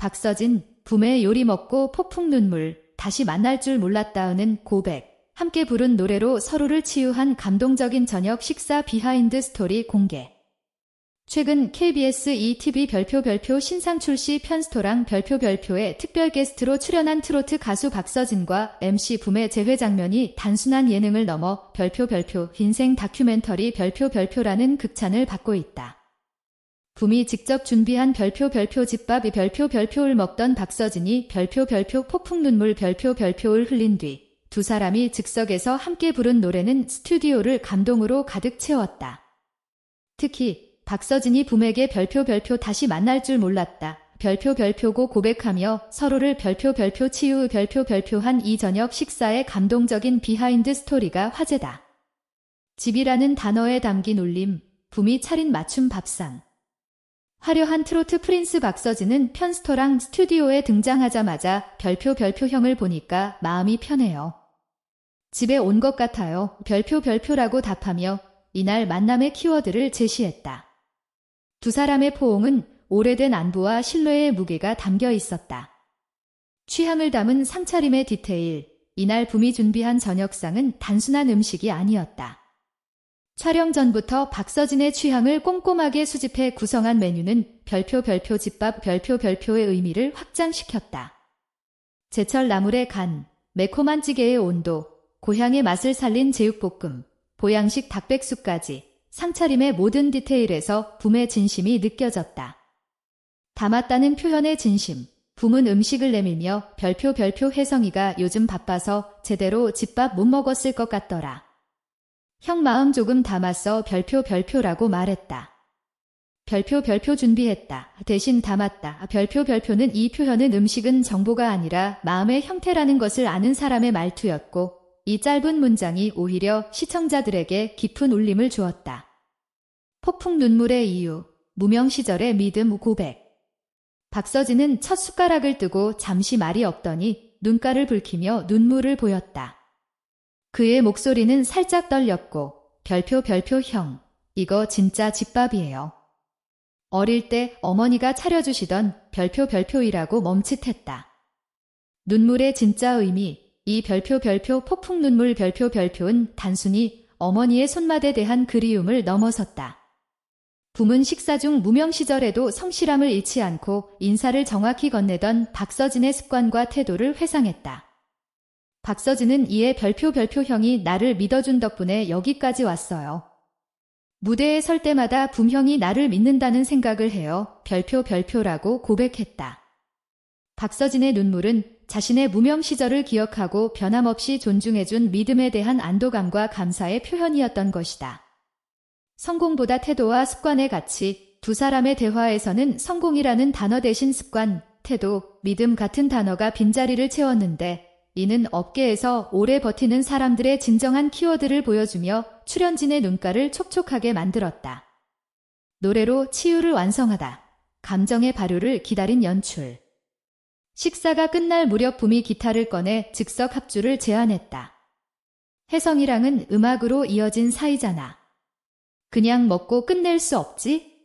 박서진, 붐의 요리 먹고 폭풍 눈물, 다시 만날 줄 몰랐다는 고백. 함께 부른 노래로 서로를 치유한 감동적인 저녁 식사 비하인드 스토리 공개. 최근 KBS ETV 별표 별표 신상 출시 편스토랑 별표 별표에 특별 게스트로 출연한 트로트 가수 박서진과 MC 붐의 재회 장면이 단순한 예능을 넘어 별표 별표 인생 다큐멘터리 별표 별표라는 극찬을 받고 있다. 붐이 직접 준비한 별표 별표 집밥 별표 별표를 먹던 박서진이 별표 별표 폭풍 눈물 별표 별표를 흘린 뒤 두 사람이 즉석에서 함께 부른 노래는 스튜디오를 감동으로 가득 채웠다. 특히 박서진이 붐에게 별표 별표 다시 만날 줄 몰랐다. 별표 별표고 고백하며 서로를 별표 별표 치유 별표 별표한 이 저녁 식사의 감동적인 비하인드 스토리가 화제다. 집이라는 단어에 담긴 울림, 붐이 차린 맞춤 밥상. 화려한 트로트 프린스 박서진은 편스토랑 스튜디오에 등장하자마자 별표 별표형을 보니까 마음이 편해요. 집에 온 것 같아요. 별표 별표라고 답하며 이날 만남의 키워드를 제시했다. 두 사람의 포옹은 오래된 안부와 신뢰의 무게가 담겨 있었다. 취향을 담은 상차림의 디테일, 이날 붐이 준비한 저녁상은 단순한 음식이 아니었다. 촬영 전부터 박서진의 취향을 꼼꼼하게 수집해 구성한 메뉴는 별표 별표 집밥 별표 별표의 의미를 확장시켰다. 제철 나물의 간, 매콤한 찌개의 온도, 고향의 맛을 살린 제육볶음, 보양식 닭백숙까지 상차림의 모든 디테일에서 붐의 진심이 느껴졌다. 담았다는 표현의 진심, 붐은 음식을 내밀며 별표 별표 혜성이가 요즘 바빠서 제대로 집밥 못 먹었을 것 같더라. 형 마음 조금 담았어 별표 별표라고 말했다. 별표 별표 준비했다. 대신 담았다. 별표 별표는 이 표현은 음식은 정보가 아니라 마음의 형태라는 것을 아는 사람의 말투였고 이 짧은 문장이 오히려 시청자들에게 깊은 울림을 주었다. 폭풍 눈물의 이유, 무명 시절의 믿음 고백. 박서진은 첫 숟가락을 뜨고 잠시 말이 없더니 눈가를 붉히며 눈물을 보였다. 그의 목소리는 살짝 떨렸고 별표 별표 형, 이거 진짜 집밥이에요. 어릴 때 어머니가 차려주시던 별표 별표이라고 멈칫했다. 눈물의 진짜 의미, 이 별표 별표 폭풍 눈물 별표 별표는 단순히 어머니의 손맛에 대한 그리움을 넘어섰다. 붐은 식사 중 무명 시절에도 성실함을 잃지 않고 인사를 정확히 건네던 박서진의 습관과 태도를 회상했다. 박서진은 이에 별표 별표 형이 나를 믿어준 덕분에 여기까지 왔어요. 무대에 설 때마다 붐형이 나를 믿는다는 생각을 해요. 별표 별표라고 고백했다. 박서진의 눈물은 자신의 무명 시절을 기억하고 변함없이 존중해준 믿음에 대한 안도감과 감사의 표현이었던 것이다. 성공보다 태도와 습관의 가치, 두 사람의 대화에서는 성공이라는 단어 대신 습관, 태도, 믿음 같은 단어가 빈자리를 채웠는데 이는 업계에서 오래 버티는 사람들의 진정한 키워드를 보여주며 출연진의 눈가를 촉촉하게 만들었다. 노래로 치유를 완성하다. 감정의 발효를 기다린 연출. 식사가 끝날 무렵 붐이 기타를 꺼내 즉석 합주를 제안했다. 혜성이랑은 음악으로 이어진 사이잖아. 그냥 먹고 끝낼 수 없지?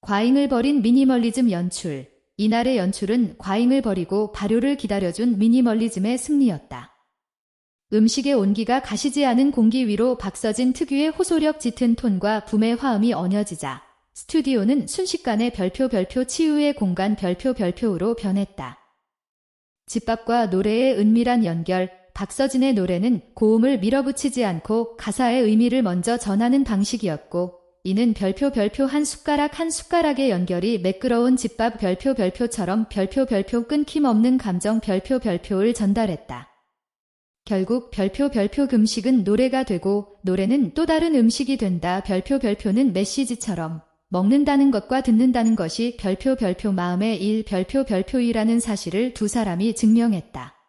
과잉을 버린 미니멀리즘 연출. 이날의 연출은 과잉을 버리고 발효를 기다려준 미니멀리즘의 승리였다. 음식의 온기가 가시지 않은 공기 위로 박서진 특유의 호소력 짙은 톤과 붐의 화음이 얹어지자 스튜디오는 순식간에 별표 별표 치유의 공간 별표 별표로 변했다. 집밥과 노래의 은밀한 연결, 박서진의 노래는 고음을 밀어붙이지 않고 가사의 의미를 먼저 전하는 방식이었고 이는 별표 별표 한 숟가락 한 숟가락의 연결이 매끄러운 집밥 별표 별표처럼 별표 별표 끊김없는 감정 별표 별표를 전달했다. 결국 별표 별표 금식은 노래가 되고 노래는 또 다른 음식이 된다. 별표 별표는 메시지처럼 먹는다는 것과 듣는다는 것이 별표 별표 마음의 일 별표 별표이라는 사실을 두 사람이 증명했다.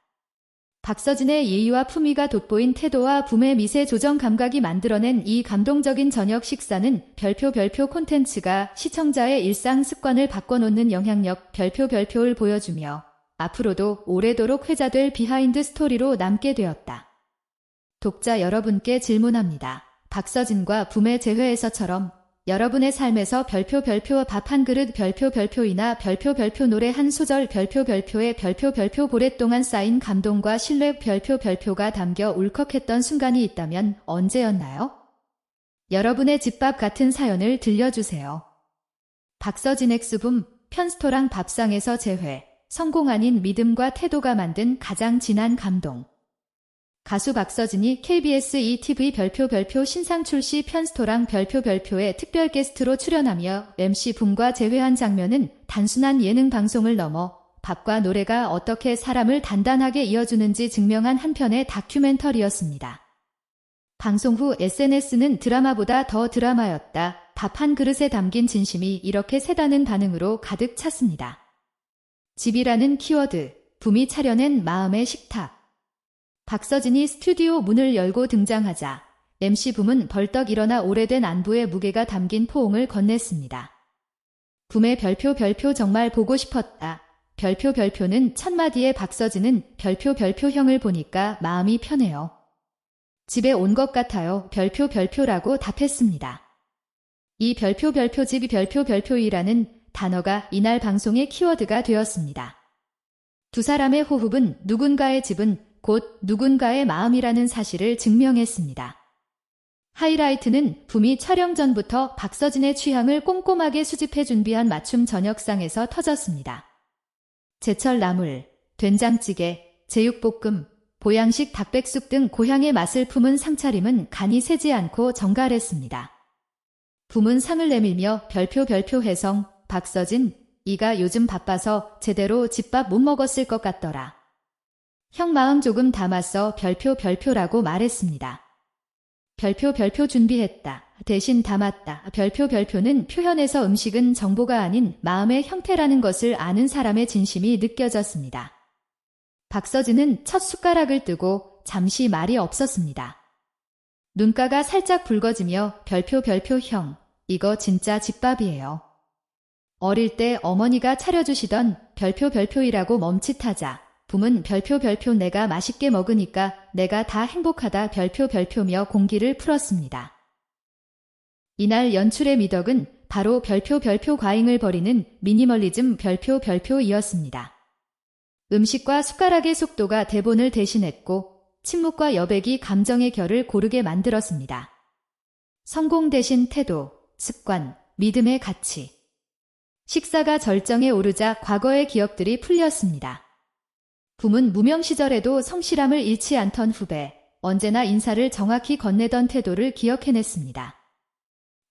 박서진의 예의와 품위가 돋보인 태도와 붐의 미세 조정 감각이 만들어낸 이 감동적인 저녁 식사는 별표 별표 콘텐츠가 시청자의 일상 습관을 바꿔놓는 영향력 별표 별표를 보여주며 앞으로도 오래도록 회자될 비하인드 스토리로 남게 되었다. 독자 여러분께 질문합니다. 박서진과 붐의 재회에서처럼 여러분의 삶에서 별표 별표 밥 한 그릇 별표 별표이나 별표 별표 노래 한 소절 별표 별표에 별표 별표 오랫동안 쌓인 감동과 신뢰 별표 별표가 담겨 울컥했던 순간이 있다면 언제였나요? 여러분의 집밥 같은 사연을 들려주세요. 박서진 엑스붐 편스토랑 밥상에서 재회 성공 아닌 믿음과 태도가 만든 가장 진한 감동 가수 박서진이 KBS ETV 별표 별표 신상 출시 편스토랑 별표 별표에 특별 게스트로 출연하며 MC 붐과 재회한 장면은 단순한 예능 방송을 넘어 밥과 노래가 어떻게 사람을 단단하게 이어주는지 증명한 한 편의 다큐멘터리였습니다. 방송 후 SNS는 드라마보다 더 드라마였다. 밥 한 그릇에 담긴 진심이 이렇게 세다는 반응으로 가득 찼습니다. 집이라는 키워드, 붐이 차려낸 마음의 식탁. 박서진이 스튜디오 문을 열고 등장하자 MC 붐은 벌떡 일어나 오래된 안부의 무게가 담긴 포옹을 건넸습니다. 붐의 별표 별표 정말 보고 싶었다. 별표 별표는 첫마디에 박서진은 별표 별표 형을 보니까 마음이 편해요. 집에 온 것 같아요. 별표 별표라고 답했습니다. 이 별표 별표 집이 별표 별표이라는 단어가 이날 방송의 키워드가 되었습니다. 두 사람의 호흡은 누군가의 집은 곧 누군가의 마음이라는 사실을 증명했습니다. 하이라이트는 붐이 촬영 전부터 박서진의 취향을 꼼꼼하게 수집해 준비한 맞춤 저녁상에서 터졌습니다. 제철 나물, 된장찌개, 제육볶음, 보양식 닭백숙 등 고향의 맛을 품은 상차림은 간이 세지 않고 정갈했습니다. 붐은 상을 내밀며 별표 별표 해성, 박서진, 이가 요즘 바빠서 제대로 집밥 못 먹었을 것 같더라. 형 마음 조금 담았어 별표 별표라고 말했습니다. 별표 별표 준비했다. 대신 담았다. 별표 별표는 표현에서 음식은 정보가 아닌 마음의 형태라는 것을 아는 사람의 진심이 느껴졌습니다. 박서진은 첫 숟가락을 뜨고 잠시 말이 없었습니다. 눈가가 살짝 붉어지며 별표 별표 형, 이거 진짜 집밥이에요. 어릴 때 어머니가 차려주시던 별표 별표이라고 멈칫하자 붐은 별표 별표 내가 맛있게 먹으니까 내가 다 행복하다 별표 별표며 공기를 풀었습니다. 이날 연출의 미덕은 바로 별표 별표 과잉을 벌이는 미니멀리즘 별표 별표이었습니다. 음식과 숟가락의 속도가 대본을 대신했고 침묵과 여백이 감정의 결을 고르게 만들었습니다. 성공 대신 태도, 습관, 믿음의 가치. 식사가 절정에 오르자 과거의 기억들이 풀렸습니다. 붐은 무명 시절에도 성실함을 잃지 않던 후배, 언제나 인사를 정확히 건네던 태도를 기억해냈습니다.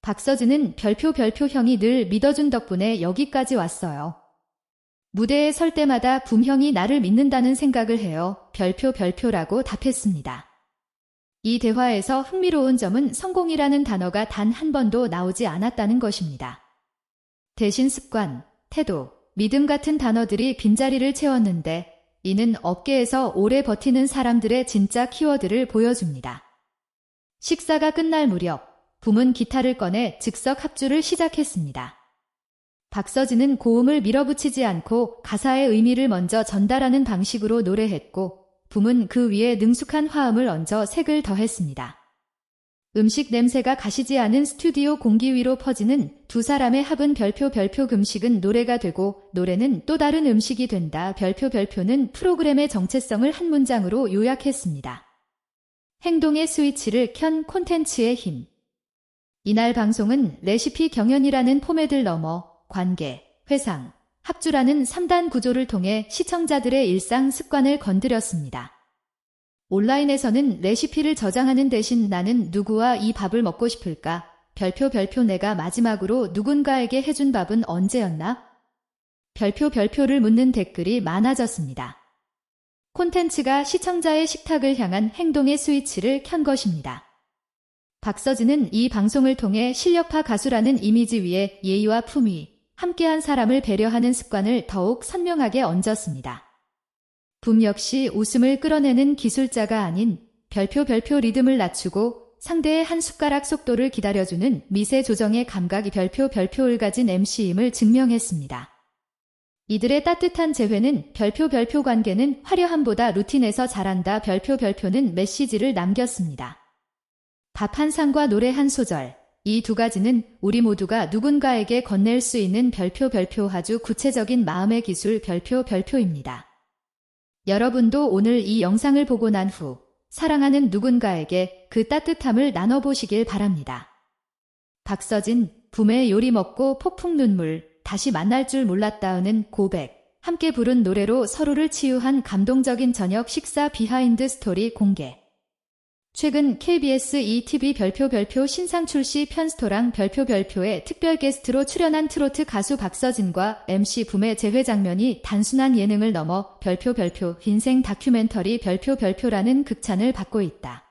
박서진은 별표 별표 형이 늘 믿어준 덕분에 여기까지 왔어요. 무대에 설 때마다 붐형이 나를 믿는다는 생각을 해요. 별표 별표라고 답했습니다. 이 대화에서 흥미로운 점은 성공이라는 단어가 단 한 번도 나오지 않았다는 것입니다. 대신 습관, 태도, 믿음 같은 단어들이 빈자리를 채웠는데 이는 업계에서 오래 버티는 사람들의 진짜 키워드를 보여줍니다. 식사가 끝날 무렵 붐은 기타를 꺼내 즉석 합주를 시작했습니다. 박서진은 고음을 밀어붙이지 않고 가사의 의미를 먼저 전달하는 방식으로 노래했고 붐은 그 위에 능숙한 화음을 얹어 색을 더했습니다. 음식 냄새가 가시지 않은 스튜디오 공기 위로 퍼지는 두 사람의 합은 별표 별표 금식은 노래가 되고 노래는 또 다른 음식이 된다. 별표 별표는 프로그램의 정체성을 한 문장으로 요약했습니다. 행동의 스위치를 켠 콘텐츠의 힘. 이날 방송은 레시피 경연이라는 포맷을 넘어 관계, 회상, 합주라는 3단 구조를 통해 시청자들의 일상 습관을 건드렸습니다. 온라인에서는 레시피를 저장하는 대신 나는 누구와 이 밥을 먹고 싶을까? 별표 별표 내가 마지막으로 누군가에게 해준 밥은 언제였나? 별표 별표를 묻는 댓글이 많아졌습니다. 콘텐츠가 시청자의 식탁을 향한 행동의 스위치를 켠 것입니다. 박서진은 이 방송을 통해 실력파 가수라는 이미지 위에 예의와 품위, 함께한 사람을 배려하는 습관을 더욱 선명하게 얹었습니다. 붐 역시 웃음을 끌어내는 기술자가 아닌 별표 별표 리듬을 낮추고 상대의 한 숟가락 속도를 기다려주는 미세 조정의 감각이 별표 별표를 가진 MC임을 증명했습니다. 이들의 따뜻한 재회는 별표 별표 관계는 화려함보다 루틴에서 잘한다 별표 별표는 메시지를 남겼습니다. 밥 한 상과 노래 한 소절, 이 두 가지는 우리 모두가 누군가에게 건넬 수 있는 별표 별표 아주 구체적인 마음의 기술 별표 별표입니다. 여러분도 오늘 이 영상을 보고 난 후 사랑하는 누군가에게 그 따뜻함을 나눠보시길 바랍니다. 박서진, 붐의 요리 먹고 폭풍 눈물, 다시 만날 줄 몰랐다는 고백, 함께 부른 노래로 서로를 치유한 감동적인 저녁 식사 비하인드 스토리 공개. 최근 KBS ETV 별표 별표 신상 출시 편스토랑 별표 별표에 특별 게스트로 출연한 트로트 가수 박서진과 MC 붐의 재회 장면이 단순한 예능을 넘어 별표 별표 인생 다큐멘터리 별표 별표라는 극찬을 받고 있다.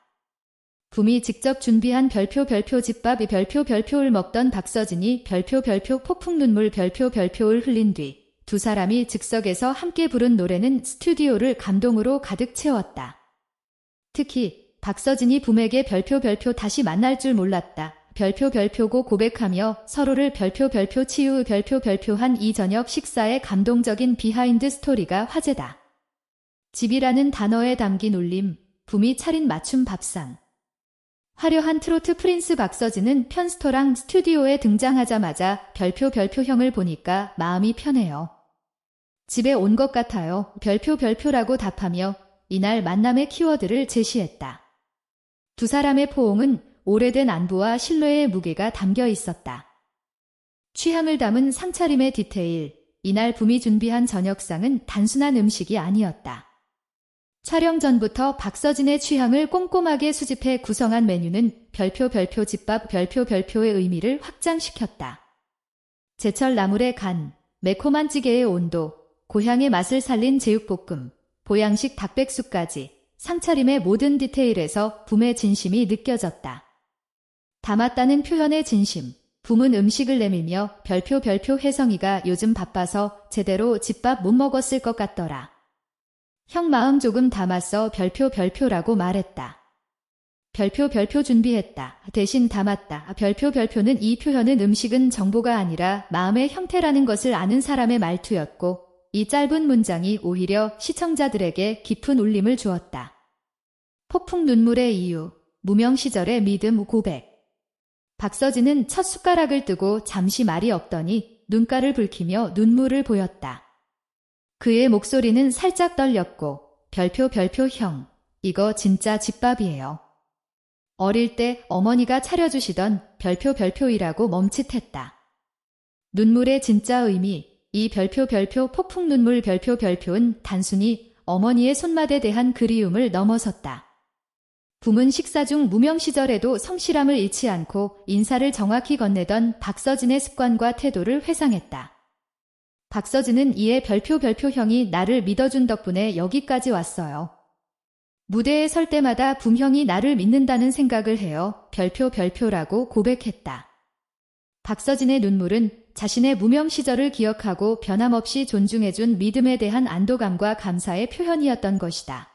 붐이 직접 준비한 별표 별표 집밥이 별표 별표를 먹던 박서진이 별표 별표 폭풍 눈물 별표 별표를 흘린 뒤 두 사람이 즉석에서 함께 부른 노래는 스튜디오를 감동으로 가득 채웠다. 특히 박서진이 붐에게 별표 별표 다시 만날 줄 몰랐다. 별표 별표고 고백하며 서로를 별표 별표 치유 별표 별표한 이 저녁 식사의 감동적인 비하인드 스토리가 화제다. 집이라는 단어에 담긴 울림, 붐이 차린 맞춤 밥상. 화려한 트로트 프린스 박서진은 편스토랑 스튜디오에 등장하자마자 별표 별표형을 보니까 마음이 편해요. 집에 온 것 같아요. 별표 별표라고 답하며 이날 만남의 키워드를 제시했다. 두 사람의 포옹은 오래된 안부와 신뢰의 무게가 담겨 있었다. 취향을 담은 상차림의 디테일, 이날 붐이 준비한 저녁상은 단순한 음식이 아니었다. 촬영 전부터 박서진의 취향을 꼼꼼하게 수집해 구성한 메뉴는 별표 별표 집밥 별표 별표의 의미를 확장시켰다. 제철 나물의 간, 매콤한 찌개의 온도, 고향의 맛을 살린 제육볶음, 보양식 닭백숙까지 상차림의 모든 디테일에서 붐의 진심이 느껴졌다. 담았다는 표현의 진심, 붐은 음식을 내밀며 별표 별표 혜성이가 요즘 바빠서 제대로 집밥 못 먹었을 것 같더라. 형 마음 조금 담았어 별표 별표라고 말했다. 별표 별표 준비했다. 대신 담았다. 별표 별표는 이 표현은 음식은 정보가 아니라 마음의 형태라는 것을 아는 사람의 말투였고 이 짧은 문장이 오히려 시청자들에게 깊은 울림을 주었다. 폭풍 눈물의 이유, 무명 시절의 믿음 고백. 박서진은 첫 숟가락을 뜨고 잠시 말이 없더니 눈가를 붉히며 눈물을 보였다. 그의 목소리는 살짝 떨렸고 별표 별표 형, 이거 진짜 집밥이에요. 어릴 때 어머니가 차려주시던 별표 별표이라고 멈칫했다. 눈물의 진짜 의미, 이 별표 별표 폭풍 눈물 별표 별표는 단순히 어머니의 손맛에 대한 그리움을 넘어섰다. 붐은 식사 중 무명 시절에도 성실함을 잃지 않고 인사를 정확히 건네던 박서진의 습관과 태도를 회상했다. 박서진은 이에 별표 별표 형이 나를 믿어준 덕분에 여기까지 왔어요. 무대에 설 때마다 붐형이 나를 믿는다는 생각을 해요. 별표 별표라고 고백했다. 박서진의 눈물은 자신의 무명 시절을 기억하고 변함없이 존중해준 믿음에 대한 안도감과 감사의 표현이었던 것이다.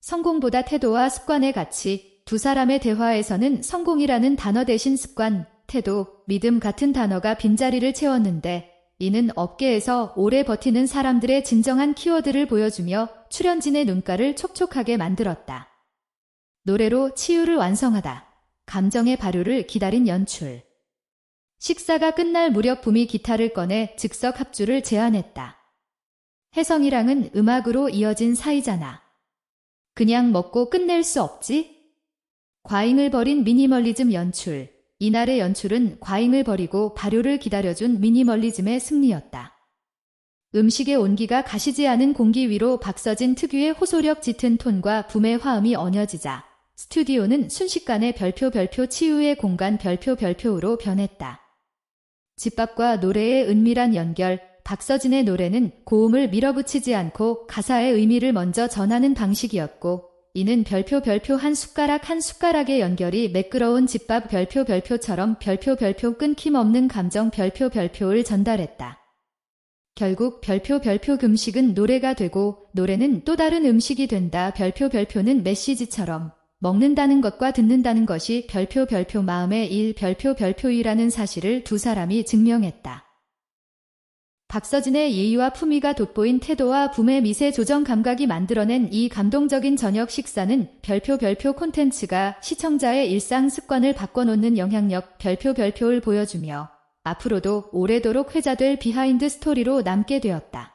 성공보다 태도와 습관의 가치, 두 사람의 대화에서는 성공이라는 단어 대신 습관, 태도, 믿음 같은 단어가 빈자리를 채웠는데 이는 업계에서 오래 버티는 사람들의 진정한 키워드를 보여주며 출연진의 눈가를 촉촉하게 만들었다. 노래로 치유를 완성하다. 감정의 발효를 기다린 연출. 식사가 끝날 무렵 붐이 기타를 꺼내 즉석 합주를 제안했다. 혜성이랑은 음악으로 이어진 사이잖아. 그냥 먹고 끝낼 수 없지? 과잉을 버린 미니멀리즘 연출. 이날의 연출은 과잉을 버리고 발효를 기다려준 미니멀리즘의 승리였다. 음식의 온기가 가시지 않은 공기 위로 박서진 특유의 호소력 짙은 톤과 붐의 화음이 얹어지자 스튜디오는 순식간에 별표 별표 치유의 공간 별표 별표로 변했다. 집밥과 노래의 은밀한 연결, 박서진의 노래는 고음을 밀어붙이지 않고 가사의 의미를 먼저 전하는 방식이었고, 이는 별표 별표 한 숟가락 한 숟가락의 연결이 매끄러운 집밥 별표 별표처럼 별표 별표 끊김없는 감정 별표 별표를 전달했다. 결국 별표 별표 금식은 노래가 되고 노래는 또 다른 음식이 된다 별표 별표는 메시지처럼 먹는다는 것과 듣는다는 것이 별표 별표 마음의 일 별표 별표이라는 사실을 두 사람이 증명했다. 박서진의 예의와 품위가 돋보인 태도와 붐의 미세 조정 감각이 만들어낸 이 감동적인 저녁 식사는 별표 별표 콘텐츠가 시청자의 일상 습관을 바꿔놓는 영향력 별표 별표를 보여주며 앞으로도 오래도록 회자될 비하인드 스토리로 남게 되었다.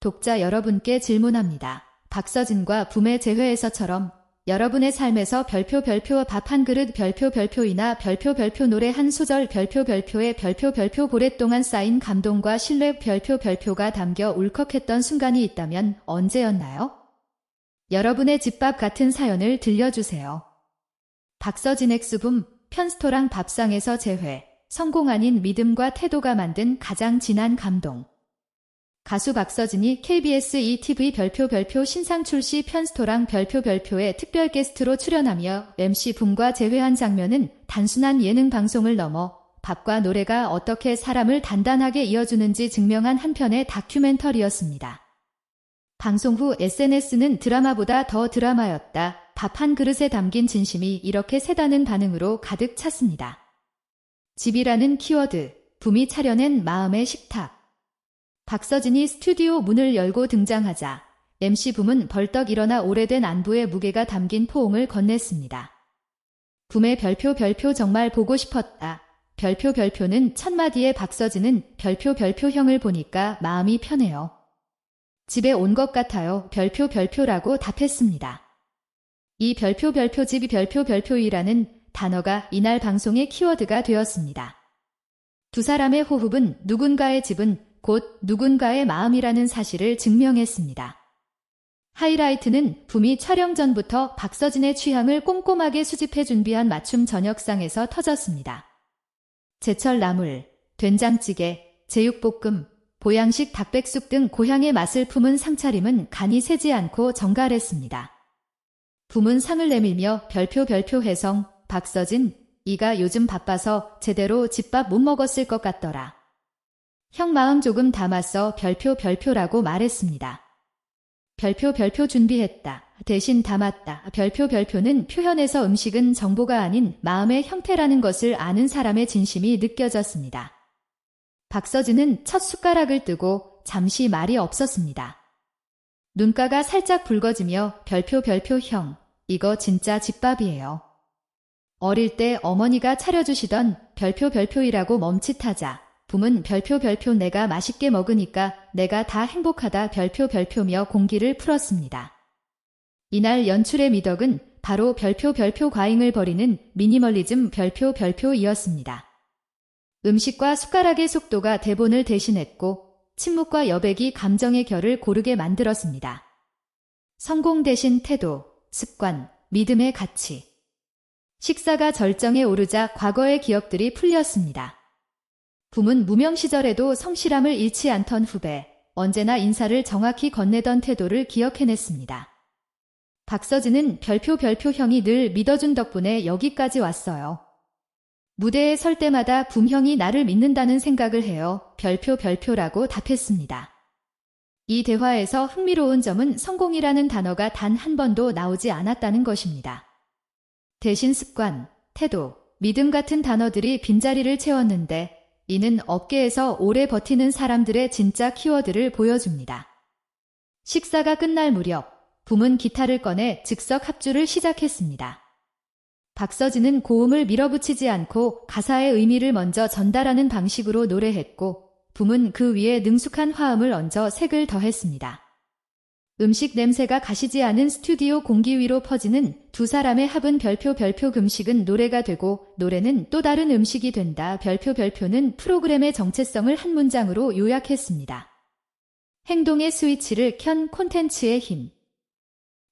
독자 여러분께 질문합니다. 박서진과 붐의 재회에서처럼 여러분의 삶에서 별표 별표 밥 한 그릇 별표 별표이나 별표 별표 노래 한 소절 별표 별표의 별표 별표 오랫동안 쌓인 감동과 신뢰 별표 별표가 담겨 울컥했던 순간이 있다면 언제였나요? 여러분의 집밥 같은 사연을 들려주세요. 박서진 엑스붐 편스토랑 밥상에서 재회 성공 아닌 믿음과 태도가 만든 가장 진한 감동 가수 박서진이 KBS ETV 별표 별표 신상 출시 편스토랑 별표 별표에 특별 게스트로 출연하며 MC 붐과 재회한 장면은 단순한 예능 방송을 넘어 밥과 노래가 어떻게 사람을 단단하게 이어주는지 증명한 한편의 다큐멘터리였습니다. 방송 후 SNS는 드라마보다 더 드라마였다. 밥 한 그릇에 담긴 진심이 이렇게 세다는 반응으로 가득 찼습니다. 집이라는 키워드, 붐이 차려낸 마음의 식탁. 박서진이 스튜디오 문을 열고 등장하자 MC 붐은 벌떡 일어나 오래된 안부의 무게가 담긴 포옹을 건넸습니다. 붐의 별표 별표 정말 보고 싶었다. 별표 별표는 첫마디에 박서진은 별표 별표 형을 보니까 마음이 편해요. 집에 온 것 같아요. 별표 별표라고 답했습니다. 이 별표 별표 집이 별표 별표이라는 단어가 이날 방송의 키워드가 되었습니다. 두 사람의 호흡은 누군가의 집은 곧 누군가의 마음이라는 사실을 증명했습니다. 하이라이트는 붐이 촬영 전부터 박서진의 취향을 꼼꼼하게 수집해 준비한 맞춤 저녁상에서 터졌습니다. 제철 나물, 된장찌개, 제육볶음, 보양식 닭백숙 등 고향의 맛을 품은 상차림은 간이 세지 않고 정갈했습니다. 붐은 상을 내밀며 별표 별표 해성, 박서진, 이가 요즘 바빠서 제대로 집밥 못 먹었을 것 같더라. 형 마음 조금 담았어 별표 별표라고 말했습니다. 별표 별표 준비했다. 대신 담았다. 별표 별표는 표현에서 음식은 정보가 아닌 마음의 형태라는 것을 아는 사람의 진심이 느껴졌습니다. 박서진은 첫 숟가락을 뜨고 잠시 말이 없었습니다. 눈가가 살짝 붉어지며 별표 별표 형, 이거 진짜 집밥이에요. 어릴 때 어머니가 차려주시던 별표 별표이라고 멈칫하자 붐은 별표 별표 내가 맛있게 먹으니까 내가 다 행복하다 별표 별표며 공기를 풀었습니다. 이날 연출의 미덕은 바로 별표 별표 과잉을 벌이는 미니멀리즘 별표 별표이었습니다. 음식과 숟가락의 속도가 대본을 대신했고 침묵과 여백이 감정의 결을 고르게 만들었습니다. 성공 대신 태도, 습관, 믿음의 가치. 식사가 절정에 오르자 과거의 기억들이 풀렸습니다. 붐은 무명 시절에도 성실함을 잃지 않던 후배, 언제나 인사를 정확히 건네던 태도를 기억해냈습니다. 박서진은 별표 별표 형이 늘 믿어준 덕분에 여기까지 왔어요. 무대에 설 때마다 붐 형이 나를 믿는다는 생각을 해요. 별표 별표라고 답했습니다. 이 대화에서 흥미로운 점은 성공이라는 단어가 단 한 번도 나오지 않았다는 것입니다. 대신 습관, 태도, 믿음 같은 단어들이 빈자리를 채웠는데 이는 업계에서 오래 버티는 사람들의 진짜 키워드를 보여줍니다. 식사가 끝날 무렵 붐은 기타를 꺼내 즉석 합주를 시작했습니다. 박서진은 고음을 밀어붙이지 않고 가사의 의미를 먼저 전달하는 방식으로 노래했고 붐은 그 위에 능숙한 화음을 얹어 색을 더했습니다. 음식 냄새가 가시지 않은 스튜디오 공기 위로 퍼지는 두 사람의 합은 별표 별표 금식은 노래가 되고 노래는 또 다른 음식이 된다. 별표 별표는 프로그램의 정체성을 한 문장으로 요약했습니다. 행동의 스위치를 켠 콘텐츠의 힘.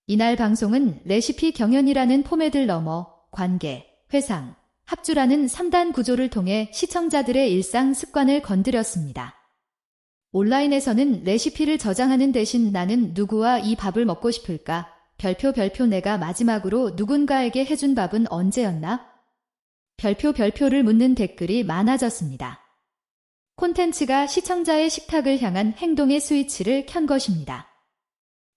이날 방송은 레시피 경연이라는 포맷을 넘어 관계, 회상, 합주라는 3단 구조를 통해 시청자들의 일상 습관을 건드렸습니다. 온라인에서는 레시피를 저장하는 대신 나는 누구와 이 밥을 먹고 싶을까? 별표 별표 내가 마지막으로 누군가에게 해준 밥은 언제였나? 별표 별표를 묻는 댓글이 많아졌습니다. 콘텐츠가 시청자의 식탁을 향한 행동의 스위치를 켠 것입니다.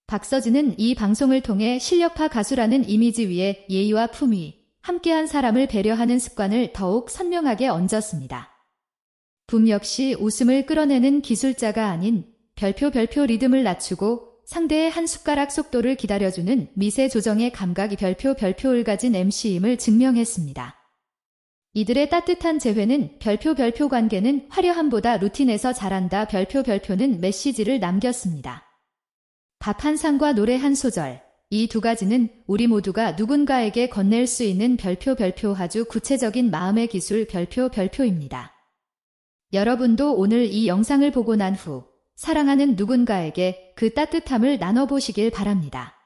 박서진은 이 방송을 통해 실력파 가수라는 이미지 위에 예의와 품위, 함께한 사람을 배려하는 습관을 더욱 선명하게 얹었습니다. 붐 역시 웃음을 끌어내는 기술자가 아닌 별표 별표 리듬을 낮추고 상대의 한 숟가락 속도를 기다려주는 미세 조정의 감각이 별표 별표를 가진 MC임을 증명했습니다. 이들의 따뜻한 재회는 별표 별표 관계는 화려함보다 루틴에서 잘한다 별표 별표는 메시지를 남겼습니다. 밥 한 상과 노래 한 소절. 이 두 가지는 우리 모두가 누군가에게 건넬 수 있는 별표 별표 아주 구체적인 마음의 기술 별표 별표입니다. 여러분도 오늘 이 영상을 보고 난 후 사랑하는 누군가에게 그 따뜻함을 나눠보시길 바랍니다.